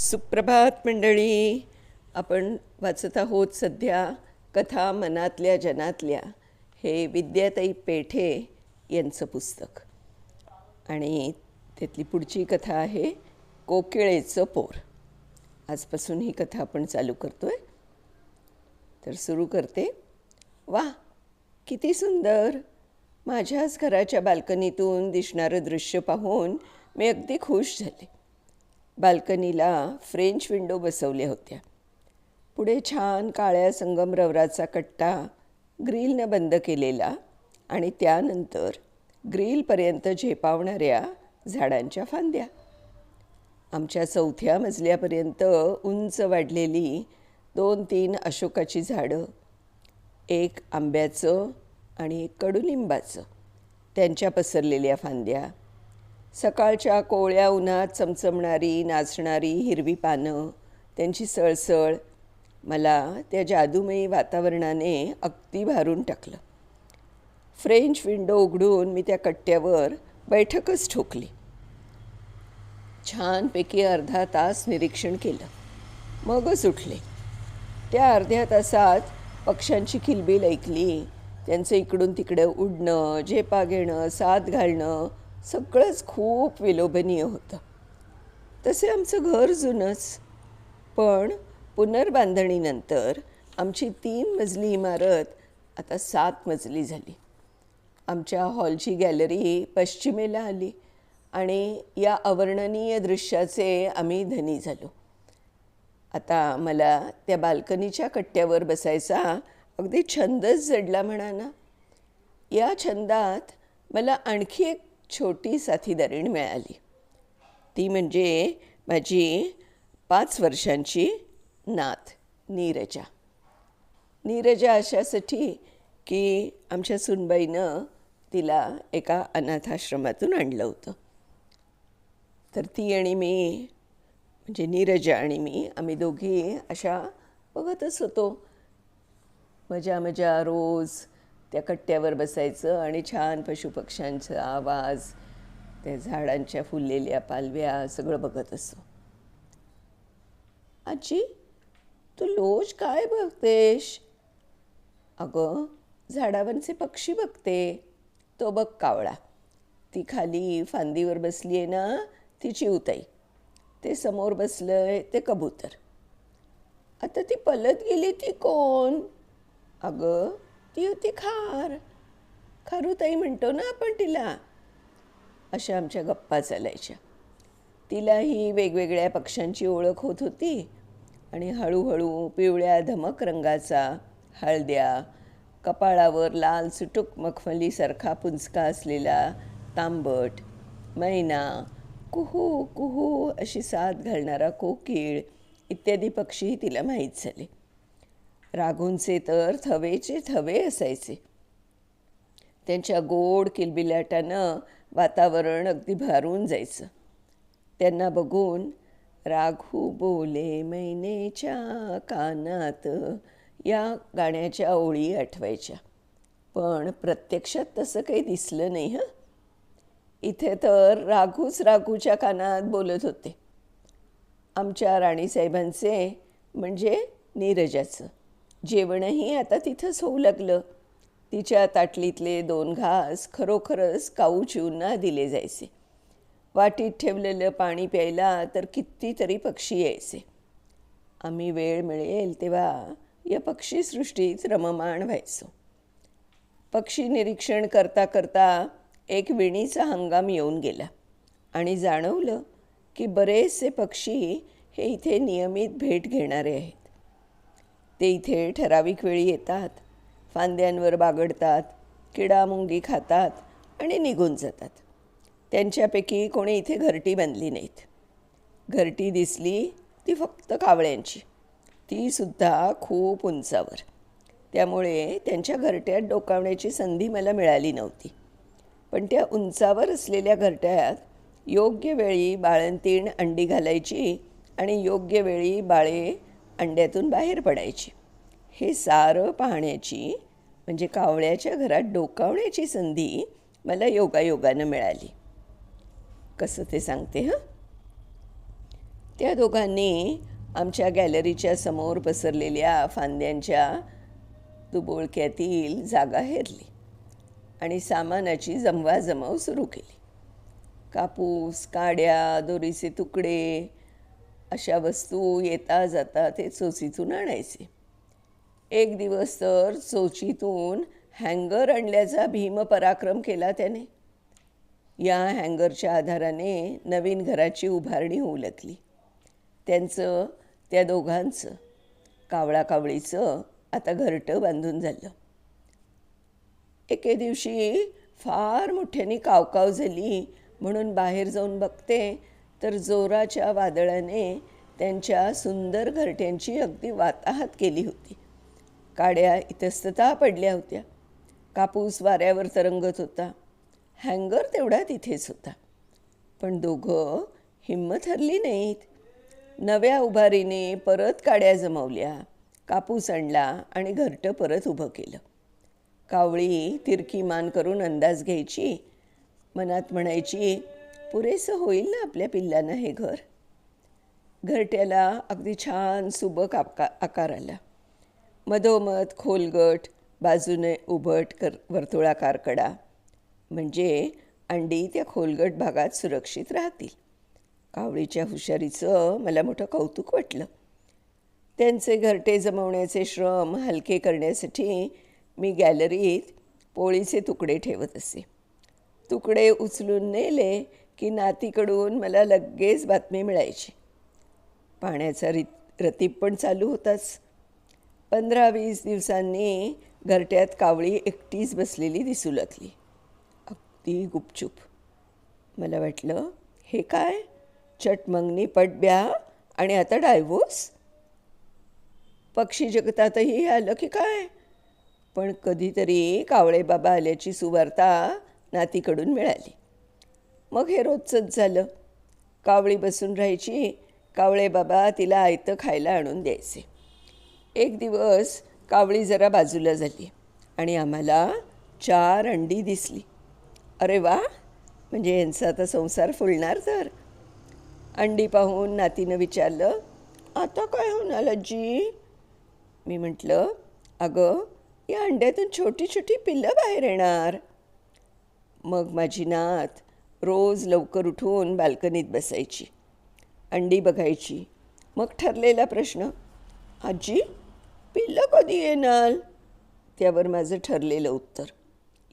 सुप्रभात मंडळी. आपण वाचत आहोत सध्या कथा मनातल्या जनातल्या. हे विद्याताई पेठे यांचं पुस्तक. आणि त्यातली पुढची कथा आहे कोकिळेचं पोर. आजपासून ही कथा आपण चालू करतो आहे तर सुरू करते. वा किती सुंदर. माझ्याच घराच्या बाल्कनीतून दिसणारं दृश्य पाहून मी अगदी खुश झाले. बाल्कनीला फ्रेंच विंडो बसवल्या होत्या. पुढे छान काळ्या संगमरवराचा कट्टा ग्रीलनं बंद केलेला आणि त्यानंतर ग्रीलपर्यंत झेपावणाऱ्या झाडांच्या फांद्या. आमच्या चौथ्या मजल्यापर्यंत उंच वाढलेली दोन तीन अशोकाची झाडं एक आंब्याचं आणि एक कडुलिंबाचं. त्यांच्या पसरलेल्या फांद्या सकाळच्या कोवळ्या उन्हात चमचमणारी नाचणारी हिरवी पानं त्यांची सळसळ मला त्या जादूमयी वातावरणाने अगदी भारून टाकलं. फ्रेंच विंडो उघडून मी त्या कट्ट्यावर बैठकच ठोकली. छानपैकी अर्धा तास निरीक्षण केलं. मगच उठले. त्या अर्ध्या तासात पक्ष्यांची किलबिल ऐकली. त्यांचं इकडून तिकडं उडणं झेपा घेणं साथ घालणं सगळंच खूप विलोभनीय होतं. तसे आमचं घर जुनंच. पण पुनर्बांधणीनंतर आमची तीन मजली इमारत आता सात मजली झाली. आमच्या हॉलची गॅलरी पश्चिमेला आली आणि या अवर्णनीय दृश्याचे आम्ही धनी झालो. आता मला त्या बाल्कनीच्या कट्ट्यावर बसायचा अगदी छंदच जडला म्हणा ना. या छंदात मला आणखी एक छोटी साथीदारीण मिळाली. ती म्हणजे माझी पाच वर्षांची नात नीरजा. नीरजा अशासाठी की आमच्या सुनबाईनं तिला एका अनाथाश्रमातून आणलं होतं. तर ती आणि मी म्हणजे नीरजा आणि मी आम्ही दोघी अशा बघतच होतो. मजा मजा रोज त्या कट्ट्यावर बसायचं आणि छान पशुपक्ष्यांचा आवाज त्या झाडांच्या फुललेल्या पालव्या सगळं बघत असतो. आजी तू लोज काय बघतेस? अगं झाडावरचे पक्षी बघते. तो बघ कावळा. ती खाली फांदीवर बसली आहे ना ती चिवताई. ते समोर बसलंय ते कबूतर. आता ती पलत गेली ती कोण? अगं ती होती खार. खारूताई म्हणतो ना आपण तिला. अशा आमच्या गप्पा चालायच्या. तिलाही वेगवेगळ्या पक्ष्यांची ओळख होत होती आणि हळूहळू पिवळ्या धमक रंगाचा हळद्या कपाळावर लाल सुटूक मखमलीसारखा पुंचका असलेला तांबट मैना कुहू कुहू अशी साथ घालणारा कोकिळ इत्यादी पक्षीही तिला माहीत झाले. राघूंचे तर थवेचे थवे असायचे. त्यांच्या गोड किलबिलाटानं वातावरण अगदी भारून जायचं. त्यांना बघून राघू बोले मैनेच्या कानात या गाण्याच्या ओळी आठवायच्या. पण प्रत्यक्षात तसं काही दिसलं नाही हं. इथे तर राघूच राघूच्या कानात बोलत होते. आमच्या राणीसाहेबांचे म्हणजे नीरजाचं. जेवणही आता तिथंच होऊ लागलं. तिच्या ताटलीतले दोन घास खरोखरच काऊ चिवना दिले जायचे. वाटीत ठेवलेलं पाणी प्यायला तर कितीतरी पक्षी यायचे. आम्ही वेळ मिळेल तेव्हा या पक्षीसृष्टीत रममाण व्हायचो. पक्षी निरीक्षण करता करता एक विणीचा हंगाम येऊन गेला आणि जाणवलं की बरेचसे पक्षी हे इथे नियमित भेट घेणारे आहेत. ते इथे ठराविक वेळी येतात. फांद्यांवर बागडतात किडामुंगी खातात आणि निघून जातात. त्यांच्यापैकी कोणी इथे घरटी बांधली नाहीत. घरटी दिसली ती फक्त कावळ्यांची. तीसुद्धा खूप उंचावर. त्यामुळे त्यांच्या घरट्यात डोकावण्याची संधी मला मिळाली नव्हती. पण त्या उंचावर असलेल्या घरट्यात योग्य वेळी बाळंतीण अंडी घालायची आणि योग्य वेळी बाळे अंड्यातून बाहेर पडायची. हे सारं पाहण्याची म्हणजे कावळ्याच्या घरात डोकावण्याची संधी मला योगायोगानं मिळाली. कसं ते सांगते हं? त्या दोघांनी आमच्या गॅलरीच्या समोर पसरलेल्या फांद्यांच्या दुबोळक्यातील जागा हेरली आणि सामानाची जमवाजमव सुरू केली. कापूस काड्या दोरीचे तुकडे अशा वस्तू येता जाता ते चोचीतून आणायचे. एक दिवस तर चोचीतून हँगर आणल्याचा भीम पराक्रम केला त्याने. या हँगरच्या आधाराने नवीन घराची उभारणी होऊ लागली. त्यांचं त्या दोघांचं कावळा कावळीचं आता घरटं बांधून झालं. एके दिवशी फार मोठ्याने कावकाव झाली म्हणून बाहेर जाऊन बघते तर जोराच्या वादळाने त्यांच्या सुंदर घरट्यांची अगदी वाताहात केली होती. काड्या इतस्तता पडल्या होत्या. कापूस वाऱ्यावर तरंगत होता. हँगर तेवढा तिथेच होता. पण दोघं हिंमत हरली नाहीत. नव्या उभारीने परत काड्या जमवल्या कापूस आणला आणि घरटं परत उभं केलं. कावळी तिरकी मान करून अंदाज घ्यायची मनात म्हणायची पुरेसं होईल ना आपल्या पिल्लांना हे घर? घरट्याला अगदी छान सुबक आका आकार आला मधोमध खोलगट बाजूने उभट कर वर्तुळाकार कडा. म्हणजे अंडी त्या खोलगट भागात सुरक्षित राहतील. कावळीच्या हुशारीचं मला मोठं कौतुक वाटलं. त्यांचे घरटे जमवण्याचे श्रम हलके करण्यासाठी मी गॅलरीत पोळीचे तुकडे ठेवत असे. तुकडे उचलून नेले की नातीकडून मला लगेच बातमी मिळायची. पाण्याचा रि रतीप पण चालू होताच. पंधरा वीस दिवसांनी घरट्यात कावळी एकटीच बसलेली दिसू लागली. अगदी गुपचूप. मला वाटलं हे काय? चटमंगनी पटब्या आणि आता डायवोस पक्षी जगतातही आलं की काय? पण कधीतरी कावळे बाबा आल्याची सुवार्ता नातीकडून मिळाली. मग हे रोजचंच झालं. कावळी बसून राहायची. कावळे बाबा तिला आयतं खायला आणून द्यायचे. एक दिवस कावळी जरा बाजूला झाली आणि आम्हाला चार अंडी दिसली. अरे वा! म्हणजे यांचा आता संसार फुलणार तर. अंडी पाहून नातीनं विचारलं आता काय होणार आजी? मी म्हटलं अगं या अंड्यातून छोटी छोटी पिल्लं बाहेर येणार. मग माझी नात रोज लवकर उठून बाल्कनीत बसायची. अंडी बघायची. मग ठरलेला प्रश्न आजी पिल्लं कधी येणार? त्यावर माझं ठरलेलं उत्तर.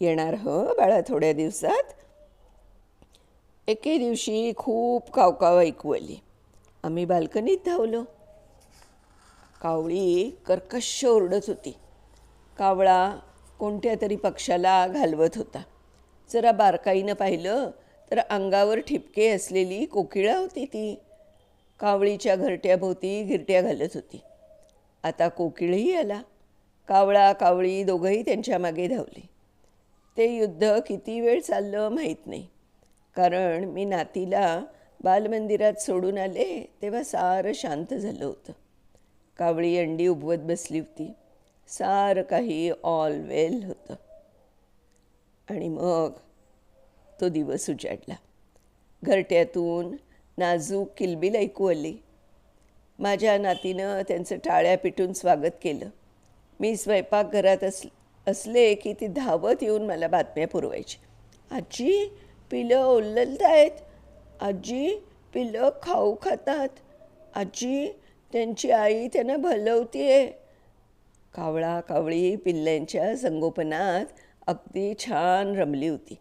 येणार ह बाळा थोड्या दिवसात. एके दिवशी खूप कावकाव ऐकू आली. आम्ही बाल्कनीत धावलो. कावळी कर्कश ओरडत होती. कावळा कोणत्या तरी पक्षाला घालवत होता. जरा बारकाईनं पाहिलं तर अंगावर ठिपके असलेली कोकिळा होती ती. कावळीच्या घरट्याभोवती गिरट्या घालत होती. आता कोकिळही आला. कावळा कावळी दोघंही त्यांच्या मागे धावले. ते युद्ध किती वेळ चाललं माहीत नाही. कारण मी नातीला बालमंदिरात सोडून आले तेव्हा सारं शांत झालं होतं. कावळी अंडी उबवत बसली होती. सारं काही ऑल वेल होतं. आणि मग तो दिवस उजाडला. घरट्यातून नाजूक किलबिल ऐकू आली. माझ्या नातीनं त्यांचं टाळ्या पिटून स्वागत केलं. मी स्वयंपाकघरात अस असले की ती धावत येऊन मला बातम्या पुरवायची. आजी पिलं ओललत आहेत आजी पिलं खाऊ खातात. आजी त्यांची आई त्यांना भलवतीये. कावळा कावळी पिल्ल्यांच्या संगोपनात अगदी छान रमली होती.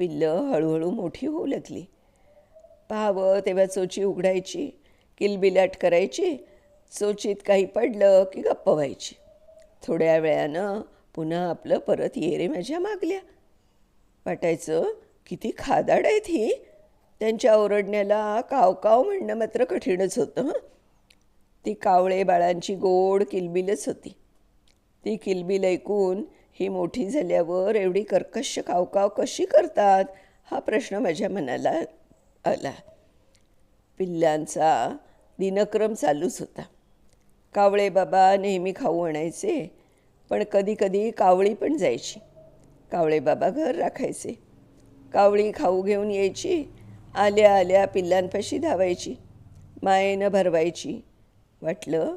पिल्लं हळूहळू मोठी होऊ लागली. पाहावं तेव्हा चोची उघडायची किलबिलाट करायची चोचीत काही पडलं की गप्प व्हायची. थोड्या वेळानं पुन्हा आपलं परत येरे माझ्या मागल्या. वाटायचं किती खादाड आहेत ही. त्यांच्या ओरडण्याला काव काव म्हणणं मात्र कठीणच होतं हं. ती कावळे बाळांची गोड किलबिलच होती. ती किलबिल ऐकून ही मोठी झाल्यावर एवढी कर्कश कावकाव कशी करतात? हा प्रश्न माझ्या मनाला आला. पिल्लांचा दिनक्रम चालूच होता. कावळे बाबा नेहमी खाऊ आणायचे पण कधी कधी कावळी पण जायची. कावळे बाबा घर राखायचे. कावळी खाऊ घेऊन यायची आल्या आल्या पिल्लांपाशी धावायची मायेनं भरवायची. वाटलं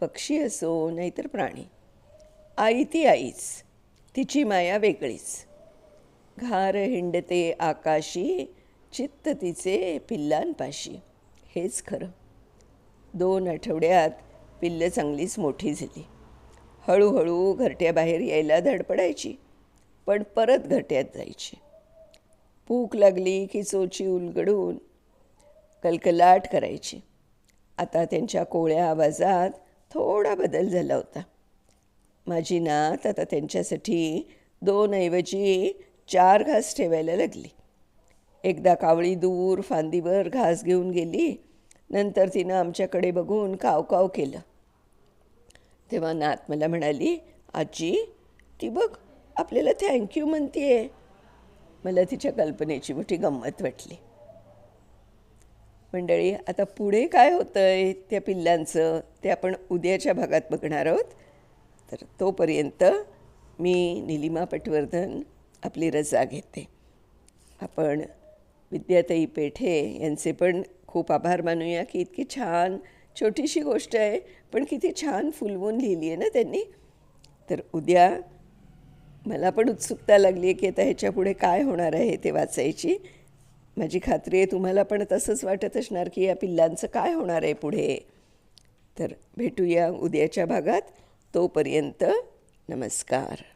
पक्षी असो नाहीतर प्राणी. आई ती आईच. तिची माया वेगळीच. घार हिंडते आकाशी चित्त तिचे पिल्लांपाशी. हेच खरं. दोन आठवड्यात पिल्लं चांगलीच मोठी झाली. हळूहळू घरट्याबाहेर यायला धडपडायची पण परत घरट्यात जायची. भूक लागली की चोची उलगडून कलकलाट करायची. आता त्यांच्या कोळ्या आवाजात थोडा बदल झाला होता. माझी नात आता त्यांच्यासाठी दोनऐवजी चार घास ठेवायला लागली. एकदा कावळी दूर फांदीवर घास घेऊन गेली. नंतर तिनं आमच्याकडे बघून काव काव केलं. तेव्हा नात मला म्हणाली आजी ती बघ आपल्याला थँक्यू म्हणतीये. मला तिच्या कल्पनेची मोठी गंमत वाटली. मंडळी आता पुढे काय होतं आहे त्या पिल्लांचं? ते आपण उद्याच्या भागात बघणार आहोत. तर तोपर्यंत मी निलिमा पटवर्धन आपली रजा घेते. आपण विद्याताई पेठे यांचे पण खूप आभार मानूया की इतकी छान छोटीशी गोष्ट आहे पण किती छान फुलवून लिहिली आहे ना त्यांनी. तर उद्या मला पण उत्सुकता लागली आहे की आता ह्याच्यापुढे काय होणार आहे ते वाचायची. माझी खात्री आहे तुम्हाला पण तसंच वाटत असणार की या पिल्लांचं काय होणार आहे पुढे. तर भेटूया उद्याच्या भागात. तोपर्यंत नमस्कार.